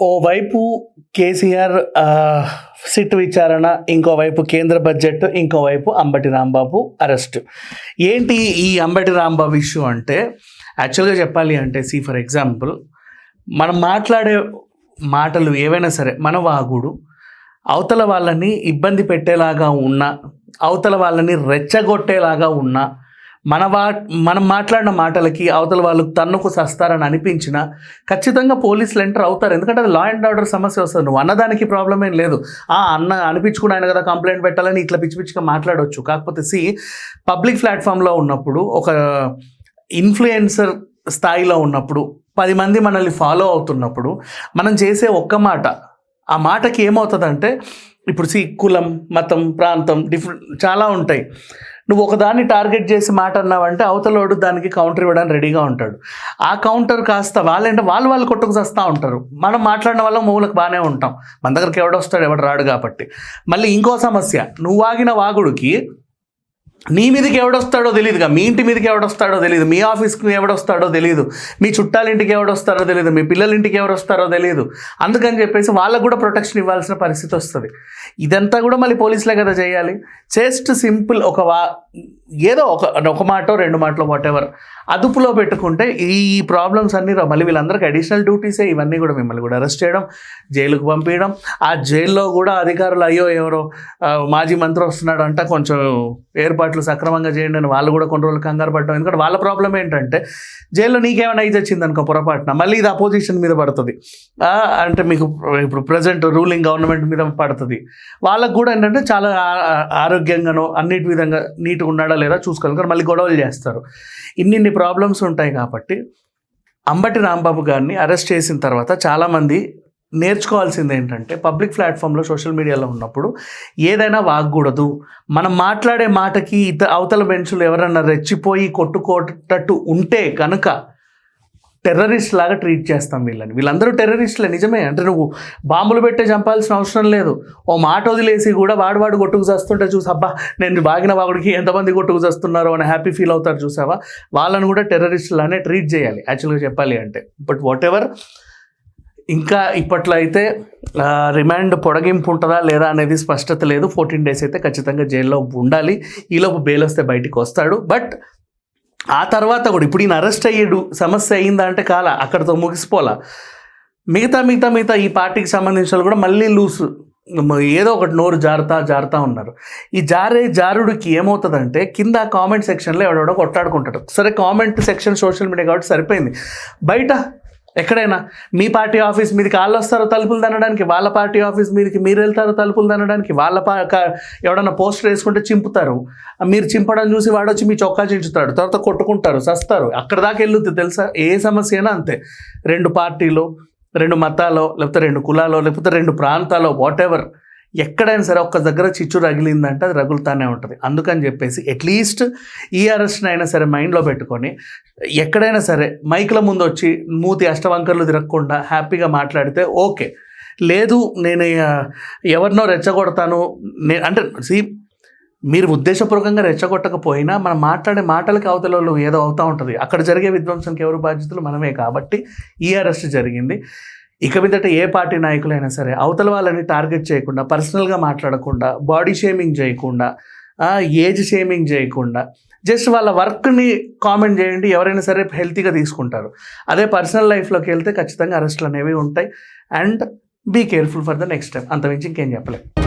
ఓవైపు కేసీఆర్ సిట్ విచారణ ఇంకోవైపు కేంద్ర బడ్జెట్ ఇంకోవైపు అంబటి రాంబాబు అరెస్ట్. ఏంటి ఈ అంబటి రాంబాబు ఇష్యూ అంటే? యాక్చువల్గా చెప్పాలి అంటే సి ఫర్ ఎగ్జాంపుల్ మనం మాట్లాడే మాటలు ఏవైనా సరే మన వాగుడు అవతల వాళ్ళని ఇబ్బంది పెట్టేలాగా ఉన్నా అవతల వాళ్ళని రెచ్చగొట్టేలాగా ఉన్నా మన వా మనం మాట్లాడిన మాటలకి అవతల వాళ్ళు తన్నుకు సస్తారని అనిపించినా ఖచ్చితంగా పోలీసులు ఎంటర్ అవుతారు. ఎందుకంటే అది లా అండ్ ఆర్డర్ సమస్య వస్తుంది. నువ్వు అన్నదానికి ప్రాబ్లం ఏం లేదు. ఆ అన్న అనిపించుకుని ఆయన కదా కంప్లైంట్ పెట్టాలని ఇట్లా పిచ్చి పిచ్చిగా మాట్లాడవచ్చు కాకపోతే సి పబ్లిక్ ప్లాట్ఫామ్లో ఉన్నప్పుడు ఒక ఇన్ఫ్లుయెన్సర్ స్థాయిలో ఉన్నప్పుడు పది మంది మనల్ని ఫాలో అవుతున్నప్పుడు మనం చేసే ఒక్క మాట ఆ మాటకి ఏమవుతుందంటే ఇప్పుడు సి కులం మతం ప్రాంతం డిఫరెంట్ చాలా ఉంటాయి. నువ్వు ఒకదాన్ని టార్గెట్ చేసి మాట అన్నావంటే అవతలోడు దానికి కౌంటర్ ఇవ్వడానికి రెడీగా ఉంటాడు. ఆ కౌంటర్ కాస్త వాళ్ళంటే వాళ్ళు వాళ్ళు కొట్టుకు వస్తూ ఉంటారు. మనం మాట్లాడిన వల్ల మూలకు బాగానే ఉంటాం. మన దగ్గరికి ఎవడొస్తాడు ఎవడు రాడు కాబట్టి. మళ్ళీ ఇంకో సమస్య. నువ్వు ఆగిన వాగుడికి నీ మీదకి ఎవడొస్తాడో తెలియదుగా మీ ఇంటి మీదకి ఎవడొస్తాడో తెలియదు మీ ఆఫీస్కి ఎవడొస్తాడో తెలియదు మీ చుట్టాలింటికి ఎవడొస్తారో తెలియదు మీ పిల్లల ఇంటికి ఎవరు వస్తారో తెలియదు అందుకని చెప్పేసి వాళ్ళకు కూడా ప్రొటెక్షన్ ఇవ్వాల్సిన పరిస్థితి వస్తుంది. ఇదంతా కూడా మళ్ళీ పోలీసులే కదా చేయాలి. జస్ట్ సింపుల్ ఒక వా ఏదో ఒక ఒక మాటో రెండు మాటలో వాట్ ఎవర్ అదుపులో పెట్టుకుంటే ఈ ప్రాబ్లమ్స్ అన్నీ మళ్ళీ వీళ్ళందరికీ అడిషనల్ డ్యూటీసే ఇవన్నీ కూడా మిమ్మల్ని కూడా అరెస్ట్ చేయడం జైలుకు పంపించడం ఆ జైల్లో కూడా అధికారులు అయ్యో ఎవరో మాజీ మంత్రి వస్తున్నాడు అంట కొంచెం ఏర్పాట్లు సక్రమంగా చేయండి అని వాళ్ళు కూడా కొన్ని రోజులు కంగారు పడడం ఎందుకంటే వాళ్ళ ప్రాబ్లం ఏంటంటే జైల్లో నీకేమైనా అయితే వచ్చింది అనుకో పొరపాటున మళ్ళీ ఇది అపోజిషన్ మీద పడుతుంది. అంటే మీకు ఇప్పుడు ప్రజెంట్ రూలింగ్ గవర్నమెంట్ మీద పడుతుంది. వాళ్ళకు కూడా ఏంటంటే చాలా ఆరోగ్యంగానో అన్నిటి విధంగా నీట్గా ఉన్నాడా లేదా చూసుకోవాలి. కానీ మళ్ళీ గొడవలు చేస్తారు. ఇన్నిన్ని ప్రాబ్లమ్స్ ఉంటాయి కాబట్టి అంబటి రాంబాబు గారిని అరెస్ట్ చేసిన తర్వాత చాలామంది నేర్చుకోవాల్సింది ఏంటంటే పబ్లిక్ ప్లాట్ఫామ్లో సోషల్ మీడియాలో ఉన్నప్పుడు ఏదైనా వాగకూడదు. మనం మాట్లాడే మాటకి ఇత అవతల బెంచులు ఎవరన్నా రెచ్చిపోయి కొట్టుకోటట్టు ఉంటే కనుక టెర్రరిస్ట్ లాగా ట్రీట్ చేస్తాం వీళ్ళని. వీళ్ళందరూ టెర్రరిస్టులే నిజమే. అంటే నువ్వు బాంబులు పెట్టే చంపాల్సిన అవసరం లేదు. ఓ మాట వదిలేసి కూడా వాడు వాడు కొట్టుకు చేస్తుంటే చూసి అబ్బా నేను బాగిన వాగుడికి ఎంతమంది కొట్టుకు చేస్తున్నారో? అని హ్యాపీ ఫీల్ అవుతారు చూసావా? వాళ్ళని కూడా టెర్రరిస్టులానే ట్రీట్ చేయాలి. యాక్చువల్గా చెప్పాలి అంటే. బట్ వాట్ ఎవర్ ఇంకా ఇప్పట్లో అయితే రిమాండ్ పొడగింపు ఉంటుందా లేదా అనేది స్పష్టత లేదు. ఫోర్టీన్ డేస్ అయితే ఖచ్చితంగా జైల్లో ఉండాలి. ఈలోపు బెయిల్ వస్తే బయటికి వస్తాడు. బట్ ఆ తర్వాత కూడా ఇప్పుడు ఈయన అరెస్ట్ అయ్యాడు సమస్య అయిందా అంటే కాల అక్కడితో ముగిసిపోలా. మిగతా మిగతా మిగతా ఈ పార్టీకి సంబంధించిన కూడా మళ్ళీ లూస్ ఏదో ఒకటి నోరు జారుతా జారుతా ఉన్నారు. ఈ జారే జారుడికి ఏమవుతుందంటే కింద కామెంట్ సెక్షన్లో ఎవడెవడో కొట్టాడుకుంటాడు సరే కామెంట్ సెక్షన్ సోషల్ మీడియా కాబట్టి సరిపోయింది. బయట ఎక్కడైనా మీ పార్టీ ఆఫీస్ మీదకి వాళ్ళు వస్తారో తలుపులు తినడానికి వాళ్ళ పార్టీ ఆఫీస్ మీదకి మీరు వెళ్తారో తలుపులు తినడానికి వాళ్ళ పా ఎవడన్నా పోస్టర్ వేసుకుంటే చింపుతారు. మీరు చింపడం చూసి వాడొచ్చి మీ చొక్కా చించుతాడు తర్వాత కొట్టుకుంటారు సస్తారు. అక్కడ దాకా వెళ్ళుద్ది తెలుసా? ఏ సమస్య అయినా అంతే. రెండు పార్టీలు రెండు మతాలో లేకపోతే రెండు కులాలో లేకపోతే రెండు ప్రాంతాలో వాట్ ఎవర్ ఎక్కడైనా సరే ఒక్క దగ్గర చిచ్చు రగిలిందంటే అది రగులుతానే ఉంటుంది. అందుకని చెప్పేసి అట్లీస్ట్ ఈ అరెస్ట్ని అయినా సరే మైండ్లో పెట్టుకొని ఎక్కడైనా సరే మైక్ల ముందు వచ్చి మూతి అష్టవంకర్లు తిరగకుండా హ్యాపీగా మాట్లాడితే ఓకే. లేదు నేను ఎవరినో రెచ్చగొడతాను. నే అంటే సి మీరు ఉద్దేశపూర్వకంగా రెచ్చగొట్టకపోయినా మనం మాట్లాడే మాటలకి అవతలలో ఏదో అవుతూ ఉంటుంది. అక్కడ జరిగే విధ్వంసానికి ఎవరు బాధ్యతలు? మనమే కాబట్టి ఈ అరెస్ట్ జరిగింది. ఇక మీదట ఏ పార్టీ నాయకులైనా సరే అవతల వాళ్ళని టార్గెట్ చేయకుండా పర్సనల్గా మాట్లాడకుండా బాడీ షేమింగ్ చేయకుండా ఏజ్ షేమింగ్ చేయకుండా జస్ట్ వాళ్ళ వర్క్ని కామెంట్ చేయండి ఎవరైనా సరే హెల్తీగా తీసుకుంటారు. అదే పర్సనల్ లైఫ్లోకి వెళ్తే ఖచ్చితంగా అరెస్టులు అనేవి ఉంటాయి. And be careful for the next time. అంతమించి ఇంకేం చెప్పలేదు